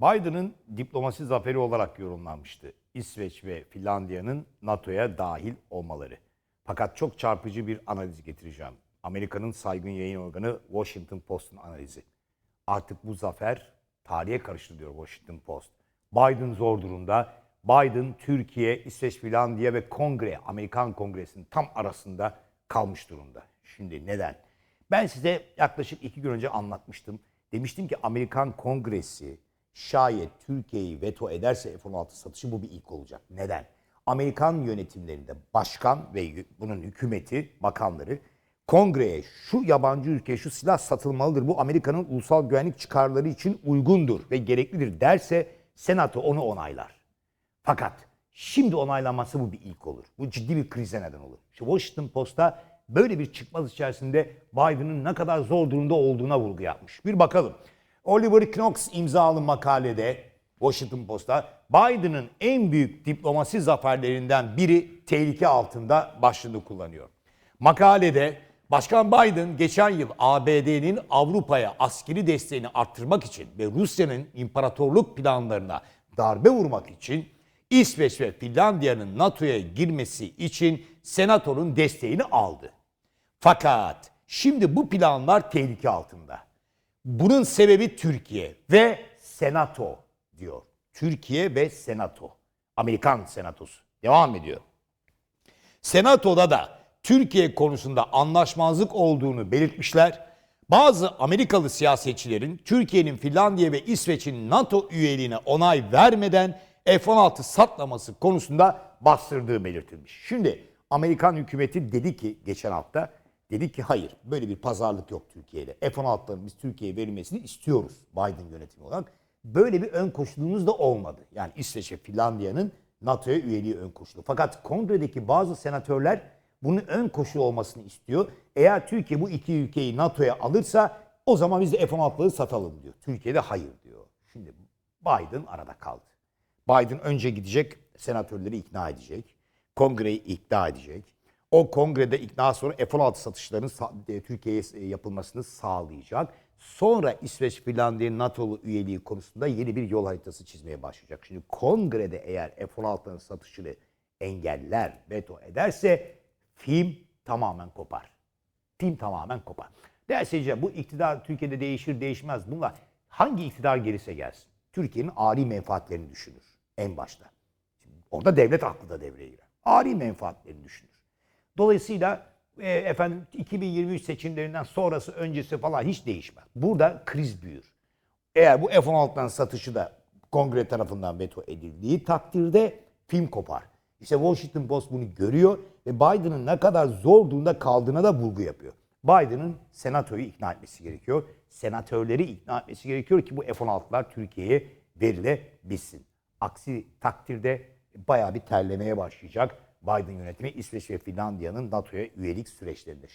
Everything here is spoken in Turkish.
Biden'ın diplomasi zaferi olarak yorumlanmıştı. İsveç ve Finlandiya'nın NATO'ya dahil olmaları. Fakat çok çarpıcı bir analiz getireceğim. Amerika'nın saygın yayın organı Washington Post'un analizi. Artık bu zafer tarihe karıştı diyor Washington Post. Biden zor durumda. Biden, Türkiye, İsveç, Finlandiya ve Kongre, Amerikan Kongresi'nin tam arasında kalmış durumda. Şimdi neden? Ben size yaklaşık iki gün önce anlatmıştım. Demiştim ki Amerikan Kongresi şayet Türkiye'yi veto ederse F-16 satışı bu bir ilk olacak. Neden? Amerikan yönetimlerinde başkan ve bunun hükümeti, bakanları kongreye şu yabancı ülkeye şu silah satılmalıdır. Bu Amerika'nın ulusal güvenlik çıkarları için uygundur ve gereklidir derse senato onu onaylar. Fakat şimdi onaylanması bu bir ilk olur. Bu ciddi bir krize neden olur. İşte Washington Post'ta böyle bir çıkmaz içerisinde Biden'ın ne kadar zor durumda olduğuna vurgu yapmış. Bir bakalım. Oliver Knox imzalı makalede Washington Post'ta Biden'ın en büyük diplomasi zaferlerinden biri tehlike altında başlığını kullanıyor. Makalede Başkan Biden geçen yıl ABD'nin Avrupa'ya askeri desteğini arttırmak için ve Rusya'nın imparatorluk planlarına darbe vurmak için İsveç ve Finlandiya'nın NATO'ya girmesi için Senato'nun desteğini aldı. Fakat şimdi bu planlar tehlike altında. Bunun sebebi Türkiye ve Senato diyor. Türkiye ve Senato. Amerikan Senatosu. Devam ediyor. Senato'da da Türkiye konusunda anlaşmazlık olduğunu belirtmişler. Bazı Amerikalı siyasetçilerin Türkiye'nin Finlandiya ve İsveç'in NATO üyeliğine onay vermeden F-16 satlaması konusunda bastırdığı belirtilmiş. Şimdi Amerikan hükümeti dedi ki geçen hafta dedi ki hayır böyle bir pazarlık yok Türkiye ile. F-16'ların biz Türkiye'ye verilmesini istiyoruz Biden yönetimi olarak. Böyle bir ön koşulumuz da olmadı. Yani İsveç ve Finlandiya'nın NATO'ya üyeliği ön koşulu. Fakat kongredeki bazı senatörler bunun ön koşulu olmasını istiyor. Eğer Türkiye bu iki ülkeyi NATO'ya alırsa o zaman biz de F-16'ları satalım diyor. Türkiye de hayır diyor. Şimdi Biden arada kaldı. Biden önce gidecek senatörleri ikna edecek. Kongreyi ikna edecek. O kongrede ikna sonra F-16 satışlarının sa- e, Türkiye'ye e, yapılmasını sağlayacak. Sonra İsveç, Finlandiya, NATO'lu üyeliği konusunda yeni bir yol haritası çizmeye başlayacak. Şimdi kongrede eğer F-16'ların satışını engeller, veto ederse film tamamen kopar. Film tamamen kopar. Seyirciler bu iktidar Türkiye'de değişir değişmez. Bunlar hangi iktidar gelirse gelsin. Türkiye'nin ari menfaatlerini düşünür en başta. Şimdi orada devlet aklı da devreye girer. Ari menfaatlerini düşünür. Dolayısıyla e, efendim 2023 seçimlerinden sonrası öncesi falan hiç değişmez. Burada kriz büyür. Eğer bu F-16'dan satışı da kongre tarafından veto edildiği takdirde film kopar. İşte Washington Post bunu görüyor ve Biden'ın ne kadar zor durumda kaldığına da vurgu yapıyor. Biden'ın senatoyu ikna etmesi gerekiyor. Senatörleri ikna etmesi gerekiyor ki bu F-16'lar Türkiye'ye verilebilsin. Aksi takdirde bayağı bir terlemeye başlayacak Biden yönetimi İsveç ve Finlandiya'nın NATO'ya üyelik süreçlerinde.